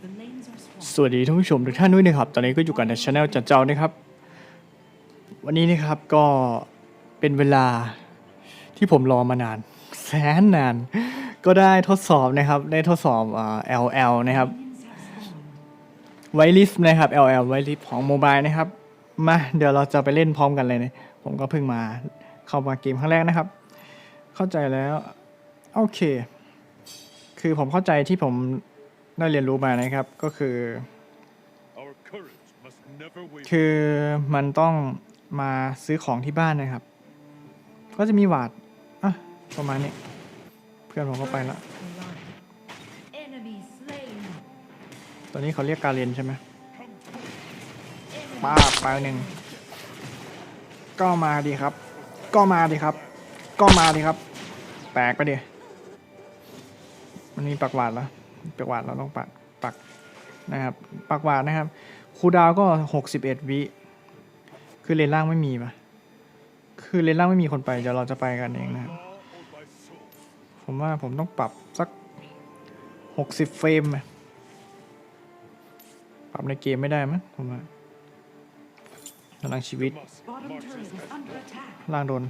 สวัสดีท่านผู้ชมทุกท่านด้วยนะครับ ตอนนี้ก็อยู่กันในช anel จัดเจ้านะครับ วันนี้นะครับก็เป็นเวลาที่ผมรอมานาน แสนนาน ก็ได้ทดสอบนะครับ ได้ทดสอบอ่า LL นะครับไวลิสนะครับ LL ไวลิสของโมบายนะครับ มาเดี๋ยวเราจะไปเล่นพร้อมกันเลยนะผมก็เพิ่งมาเข้ามาเกมครั้งแรกนะครับ เข้าใจแล้ว โอเค คือผมเข้าใจที่ผม ได้เรียนรู้มานะครับก็คือ Our courage must never waver. คือมันต้องมาซื้อของที่บ้านนะครับ ก็จะมีหวาดอะประมาณนี้ เพื่อนผมก็ไปละ Blood. Enemy slain. ตอนนี้เขาเรียกการเรียนใช่ไหม Enemy ป้าบไปหนึ่งก็มาดีครับ ก็มาดีครับ ก็มาดีครับ แปลกไปดิมันมีปักหวาดแล้ว ปักหวาดเราต้องปักปักนะครับปักหวาดนะครับคูดาวก็หกสิบเอ็ดวิคือเลนล่างไม่มีปะคือเลนล่างไม่มีคนไปเดี๋ยวเราจะไปกันเองนะครับผมว่าผมต้องปรับสักหกสิบเฟรมปรับในเกมไม่ได้มั้งผมว่าพลังชีวิตล่างโดน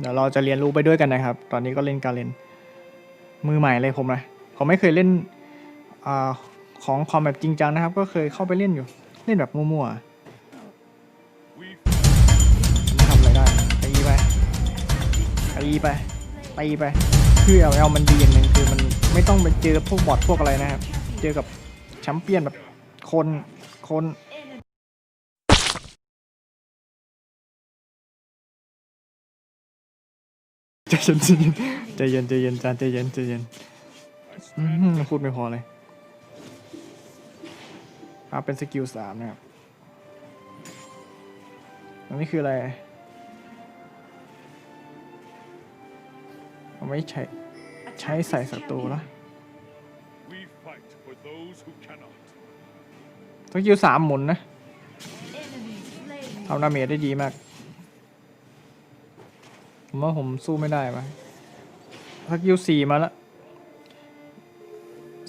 เดี๋ยวเราจะเรียนรู้ไปด้วยกันนะครับ ตอนนี้ก็เล่นการเล่นมือใหม่เลยผมนะผมไม่เคยเล่นอของคอมแบบจริงจังนะครับ ก็เคยเข้าไปเล่นอยู่ เล่นแบบมั่วๆผมทำอะไรได้ตีไปตีไปตีไปคือ LL มันดีอย่างหนึ่งคือมันไม่ต้องไปเจอพวกบอทพวกอะไรนะครับ เจอกับแชมเปี้ยนแบบคนคน ใจเย็นใจเย็นใจเย็นใจเย็นจานใจเย็นใจเย็นอื้อหือพูดไม่พอเลยอ่าเป็นสกิลสามนะครับอันนี้คืออะไรเอาไว้ใช้ใช้ใส่ศัตรูละ we fight for those who cannot. สกิลสามหมุนนะ ทำดาเมจได้ดีมาก ผมว่าผมสู้ไม่ได้ปะสกิลสี่มาแล้ว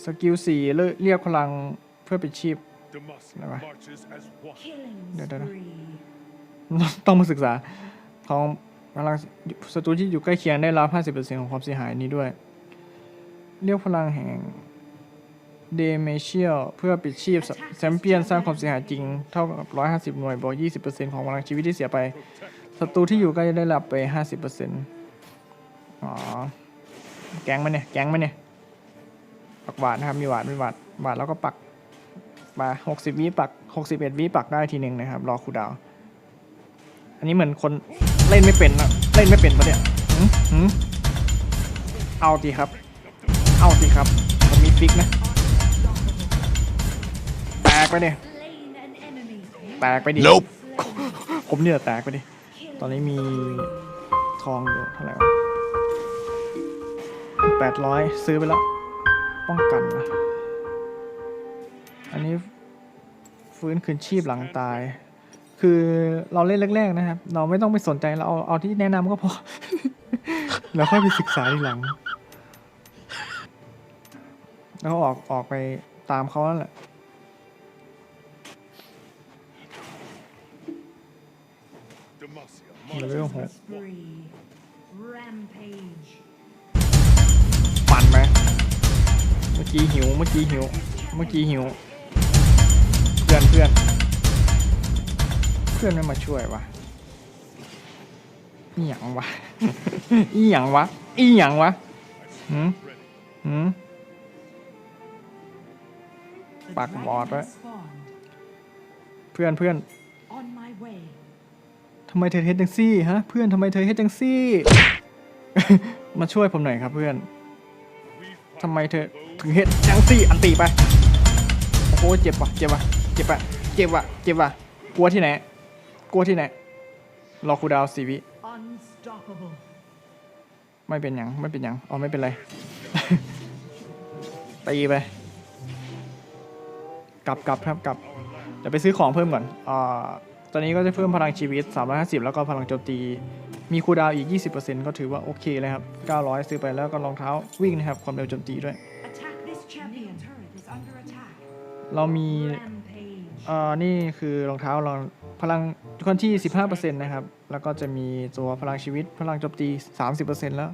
สกิลสี่เรียกพลังเพื่อปิดชีพ Demacia Never. marches as one. Killing Da, da, da. spree. ต้องมาศึกษาของพลังศัตรูที่อยู่ใกล้เคียงได้รับ 50%ของความเสียหายนี้ด้วย เรียกพลังแห่งเดเมเชียลเพื่อปิดชีพแชมเปี้ยนสร้างความเสียหายจริง เท่ากับ 150 หน่วยบวก20%ของพลังชีวิตที่เสียไป ศัตรูที่อยู่ใกล้ได้รับไป50%อ๋อ แก๊งไหมันเนี่ย แก๊งไหมันเนี่ย ปักหวาดนะครับ มีหวาดมีหวาดหวาดแล้วก็ปัก มา60วิปัก61วิปักได้ทีหนึ่งนะครับ รอคูลดาวน์อันนี้เหมือนคนเล่นไม่เป็นนะเล่นไม่เป็นปะเนี่ยหืมหืมเอาดีครับ เอาดีครับผมมีฟิกนะ แตกไปเนี่ย Slain an enemy. แตกไปดิ Nope ผมเนี่ยแตกไปดิ ตอนนี้มีทองอยู่เท่าไหร่แปดร้อยซื้อไปแล้ว ป้องกันนะ อันนี้ฟื้นคืนชีพหลังตาย คือเราเล่นแรกๆนะครับ เราไม่ต้องไปสนใจเราเอาเอาที่แนะนำก็พอ แล้วค่อยไปศึกษาทีหลัง แล้วออกออกไปตามเขาแล้วแหละ เล marches เวลหก as one. Spree. Rampage. ปั่นไหมเมื่อกี้หิว เมื่อกี้หิว เมื่อกี้หิว เพื่อนเพื่อน เพื่อนไม่มาช่วยวะอีหยังวะ อีหยังวะ อีหยังวะหืม Ready. หืม The Back dragon water. has spawned. เพื่อนเพื่อน On my way. ทำไมเธอเฮ็ดจังซี่ฮะเพื่อนทำไมเธอเฮ็ดจังซี่ มาช่วยผมหน่อยครับเพื่อน We ทำไม fight เธอ for ถึง those เฮ็ดจังซี่อันตีไปโอ้โหเจ็บว่ะเจ็บว่ะเจ็บว่ะเจ็บว่ะเจ็บว่ะกลัวที่ไหนกลัวที่ไหนรอคูลดาวน์สี่วิ Unstoppable. ไม่เป็นหยังไม่เป็นหยังอ๋อไม่เป็นไรตีไปกลับกลับครับกลับเดี๋ยวไปซื้อของเพิ่มก่อนอ่า ตอนนี้ก็จะเพิ่มพลังชีวิต 350 แล้วก็พลังโจมตี มีคูลดาวน์อีก 20%ก็ถือว่าโอเคเลยครับ 900 ซื้อไปแล้วก็รองเท้าวิ่งนะครับ ความเร็วโจมตีด้วย Attack this champion. turret is under attack. เรามี Rampage. เอ่อนี่คือรองเท้าเราพลังทุกคนที่ 15%นะครับ แล้วก็จะมีตัวพลังชีวิต พลังโจมตี 30%แล้ว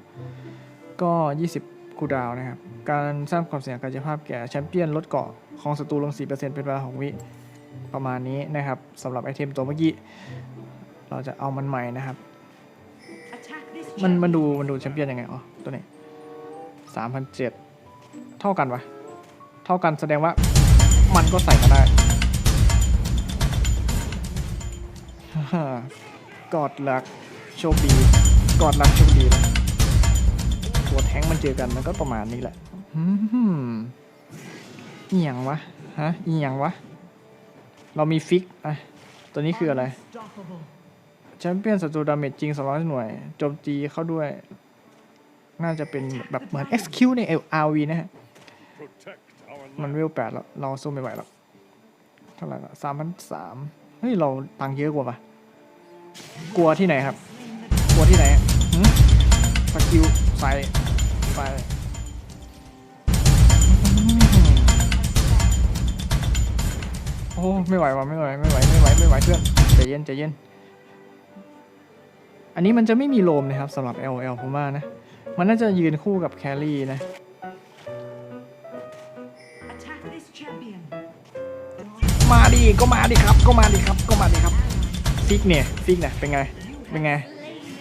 ก็ 20คูลดาวน์นะครับ การสร้างความเสี่ยงกายภาพแก่แชมเปี้ยนลดเกราะของศัตรูลง 4%เป็นเวลา6วิ ประมาณนี้นะครับสำหรับไอเทมตัวเมื่อกี้ เราจะเอามันใหม่นะครับ Attack this มัน champion. มันดูมันดูแชมเปี้ยนยังไงอ๋อตัวนี้สามพันเจ็ดเท่ากันปะเท่ากันแสดงว่ามันก็ใส่มาได้ฮ่ากอดลักโชคดีกอดลักโชคดีนะตัวแท้งมันเจอกันมันก็ประมาณนี้แหละอืมอีหยังวะฮะอีหยังวะ เรามีฟิกอะตัวนี้คืออะไรแชมเปี้ยนศัตรูดาเมจจริง200หน่วยโจมตีเข้าด้วย น่าจะเป็นแบบเหมือน XQ ใน LRV นะฮะ มันเวลแปดแล้ว เราสู้ไม่ไหวแล้วเท่าไหร่ละสามพันสามเฮ้ย เราตังเยอะกว่าปะกลัวที่ไหนครับ กลัวที่ไหนหืมสกิลใส่ใส่ โอ้ไม่ไหวว่ะไม่ไหวไม่ไหวไม่ไหวไม่ไหวเพื่อนใจเย็นใจเย็น อันนี้มันจะไม่มีโลมนะครับสำหรับ LL ผมว่านะ มันน่าจะยืนคู่กับแครี่นะ Attack this champion. มาดิก็มาดิครับ ก็มาดิครับ ก็มาดิครับฟิกเนี่ยฟิกเนี่ยเป็นไง เป็นไง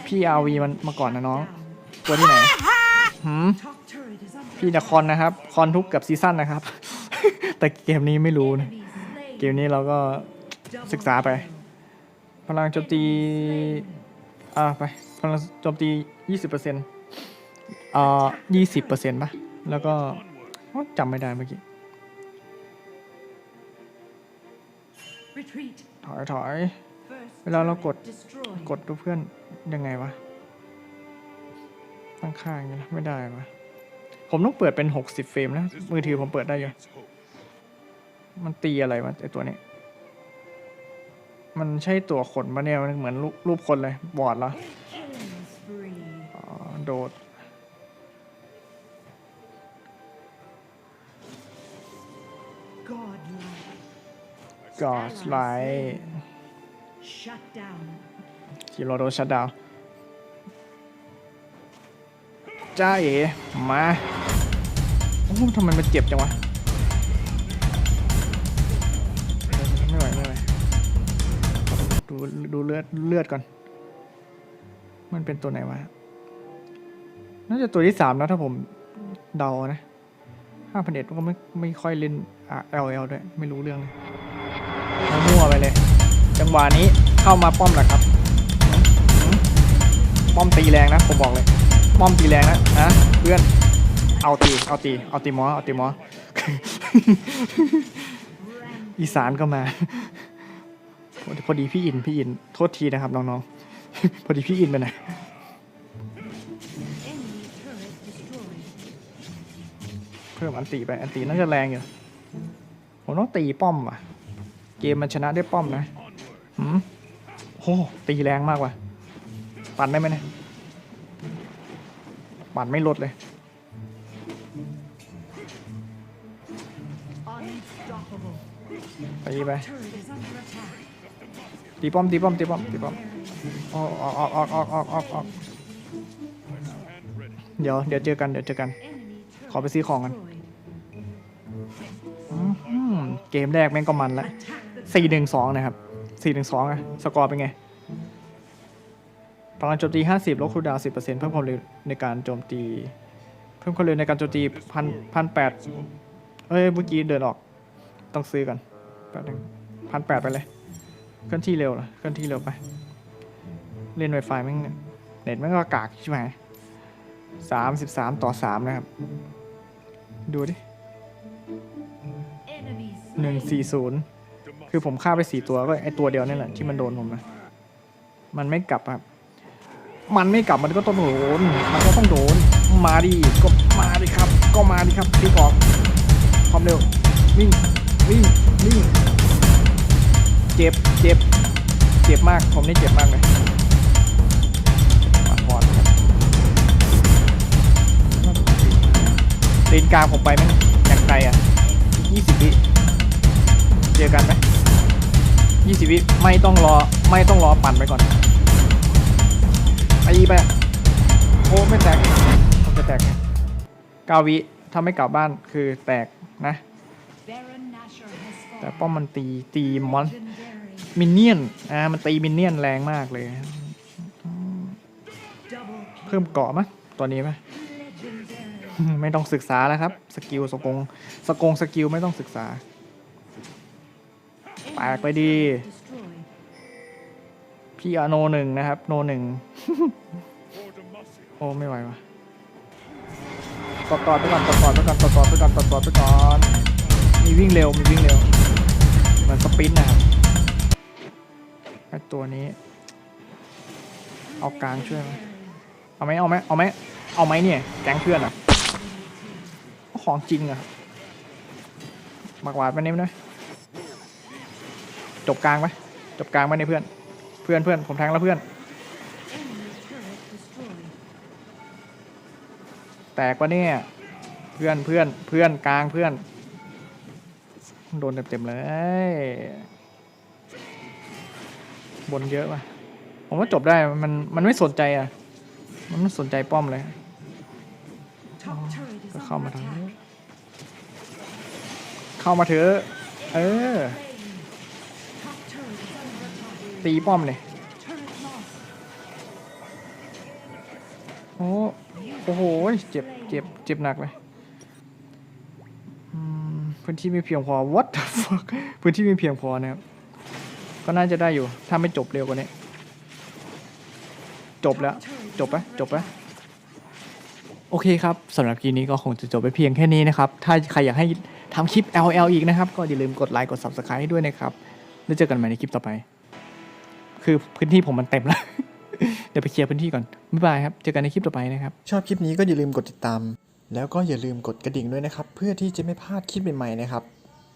พี่อาวีมันมาก่อนนะน้อง ตัวที่ไหนหืม Top turret is under พี่จะคอนนะครับ คอนทุกเกับซีซั่นนะครับ แต่เกมนี้ไม่รู้นะ enemy slain. เกมนี้เราก็ Double ศึกษาไป kill. พลังโจมตี อ่าไป พลังโจมตี 20%อ่า20%ป่ะ แล้วก็ Onward. โอ๊ยจำไม่ได้เมื่อกี้ Retreat. ถอยถอย First เวลาเรากด turret destroyed. กดดูเพื่อนยังไงวะตั้งค่าอย่างนี้นะไม่ได้วะผมต้องเปิดเป็น 60 เฟรมนะ มือถือผมเปิดได้อยู่ Its hope. มันตีอะไรวะไอตัวนี้ มันใช่ตัวขนปะเนี่ย มันเหมือนรูปรูปคนเลย บอดเหรอ Killing spree. อ๋อโดด Godlike. กอสไลท์ Shut down. คิโรโดชัดดาวจ้าเอ๋มา โอ้โหทำไมมันเจ็บจังวะ ดูดูเลือดเลือดก่อน มันเป็นตัวไหนวะ น่าจะตัวที่สามนะถ้าผมเดานะห้าพันเอ็ดก็ไม่ไม่ค่อยเล่นอะ LL ด้วย ไม่รู้เรื่องเลยมั่วไปเลย จังหวะนี้เข้ามาป้อมแหละครับ ป้อมตีแรงนะ ผมบอกเลย ป้อมตีแรงนะนะเพื่อน เอาตี เอาตี เอาตีหมอ เอาตีหมอ อีสานก็มา พอดีพี่อินพี่อินโทษทีนะครับน้องๆ พอดีพี่อินไปหนเพิ่มอันตีไปอันตีน่าจะแรงอยู่ผมต้องตีป้อมว่ะ เกมมันชนะได้ป้อมนะหืมโหตีแรงมากว่ะ ปั่นได้ไหมเนี่ยปั่นไม่ลดเลย Unstoppable. ตีไป ตีป้อมตีป้อมตีป้อมตีป้อมออกออกออกออกออกออกออกออกเดี๋ยวเดี๋ยวเจอกันเดี๋ยวเจอกัน ขอไปซื้อของกันเกมแรกแม่งก็มันละสี่หนึ่งสองนะครับสี่หนึ่งสองอะสกอร์เป็นไงพลังโจมตีห้าสิบลดคูดาวสิบเปอร์เซ็นต์เพิ่มความเร็วในการโจมตี เพิ่มความเร็วในการโจมตีพันพันแปดเอ้ยเมื่อกี้เดินออกต้องซื้อกันแป๊บนึงพันแปดไปเลย เคลื่อนที่เร็วเหรอเคลื่อนที่เร็วไป เล่น Wi-Fi แม่งเน็ตแม่งก็กากใช่ไหมสามสิบสามต่อสามนะครับ ดูดิหนึ่งสี่ศูนย์คือผมฆ่าไปสี่ตัวก็ไอตัวเดียวนี่แหละที่มันโดนผมนะ มันไม่กลับครับ มันไม่กลับมันก็ต้องโดน มันก็ต้องโดน มาดิ ก็มาดิครับ ก็มาดิครับพี่กอกความเร็ว วิ่ง วิ่ง วิ่ง เจ็บ เจ็บ เจ็บมาก ผมนี่เจ็บมากเลยบอลเลนกลางผมไปไหมอย่างไกลอะยี่สิบวิเจอกันไหมยี่สิบวิไม่ต้องรอ ไม่ต้องรอปั่นไปก่อนไอ้ไปโอ้ไม่แตกผมจะแตกเก้าวิถ้าไม่กลับบ้านคือแตกนะ แต่ป้อมมันตีตีมอนมินเนี่ยนอ่ามันตีมินเนี่ยนแรงมากเลย เพิ่มเกาะมะตัวนี้ไหมไม่ต้องศึกษาแล้วครับ สกิลสกงสกงสกิลไม่ต้องศึกษาแตกไปดี พี่อโนหนึ่งนะครับ โนหนึ่งโอ้ไม่ไหววะตอดตอดไปก่อนตอดตอดไปก่อนตอดตอดไปก่อนตอดตอดไปก่อน มีวิ่งเร็ว มีวิ่งเร็วเหมือนสปรินต์นะครับไอตัวนี้ เอากลางช่วยไหมเอาไหมเอาไหมเอาไหมเอาไหมเนี่ย แก๊งเพื่อนอะ ของจริงอะมากหวาดไปนี่ไหมจบกลางไหมจบกลางไหมเนี่ยเพื่อน เพื่อนเพื่อนผมแทงแล้วเพื่อน แตกปะเนี่ยเพื่อนเพื่อนเพื่อนกลางเพื่อน โดนเต็มๆเลย บนเยอะป่ะ ผมว่าจบได้ มัน มันไม่สนใจอะ มันไม่สนใจป้อมเลย Top turret is ก็เข้า under มาทางนี้ attack. เข้ามาเถอะ เออ Top turret is under attack. ตีป้อมเลย Turret lost. โอ้โอ้โห เจ็บ เจ็บ เจ็บหนักเลยอืม พื้นที่ไม่เพียงพอ what the fuck พื้นที่ไม่เพียงพอนะครับ ก็น่าจะได้อยู่ ถ้าไม่จบเร็วกว่านี้ จบแล้ว จบปะจบปะโอเคครับสำหรับคลิปนี้ก็คงจะจบไปเพียงแค่นี้นะครับ ถ้าใครอยากให้ทำคลิป LL อีกนะครับ ก็อย่าลืมกดไลค์ กด Subscribe ให้ด้วยนะครับ แล้วเจอกันใหม่ในคลิปต่อไป คือพื้นที่ผมมันเต็มแล้ว เดี๋ยวไปเคลียร์พื้นที่ก่อน บ๊ายบายครับ เจอกันในคลิปต่อไปนะครับ ชอบคลิปนี้ก็อย่าลืมกดติดตาม แล้วก็อย่าลืมกดกระดิ่งด้วยนะครับ เพื่อที่จะไม่พลาดคลิปใหม่ๆนะครับ